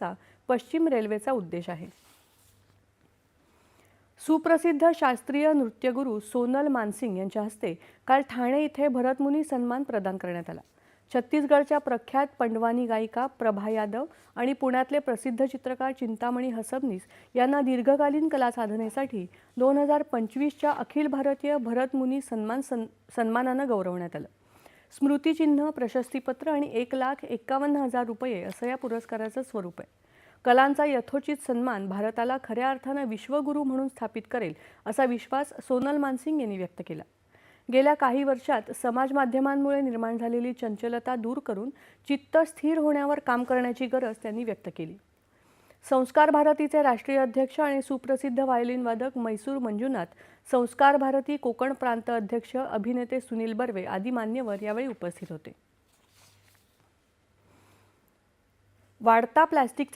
चा पश्चिम रेल्वेचा उद्देश आहे. सुप्रसिद्ध शास्त्रीय नृत्यगुरू सोनल मानसिंग यांच्या हस्ते काल ठाणे इथे भरतमुनी सन्मान प्रदान करण्यात आला. छत्तीसगडच्या प्रख्यात पंडवानी गायिका प्रभा यादव आणि पुण्यातले प्रसिद्ध चित्रकार चिंतामणी हसबनीस यांना दीर्घकालीन कला साधनेसाठी दोन हजार पंचवीसच्या अखिल भारतीय भरतमुनी सन्मान सन सन्मानानं गौरवण्यात आलं. स्मृतिचिन्ह प्रशस्तीपत्र आणि एक लाख एक्कावन्न हजार रुपये असं या पुरस्काराचं स्वरूप आहे. कलांचा यथोचित सन्मान भारताला खऱ्या अर्थानं विश्वगुरू म्हणून स्थापित करेल असा विश्वास सोनल मानसिंग यांनी व्यक्त केला. गेल्या काही वर्षात समाज माध्यमांमुळे निर्माण झालेली चंचलता दूर करून चित्त स्थिर होण्यावर काम करण्याची गरज त्यांनी व्यक्त केली. संस्कार भारतीचे राष्ट्रीय अध्यक्ष आणि सुप्रसिद्ध व्हायोलिन वादक मैसूर मंजुनाथ संस्कार भारती कोकण प्रांत अध्यक्ष अभिनेते सुनील बर्वे आदी मान्यवर यावेळी उपस्थित होते. वाढता प्लास्टिक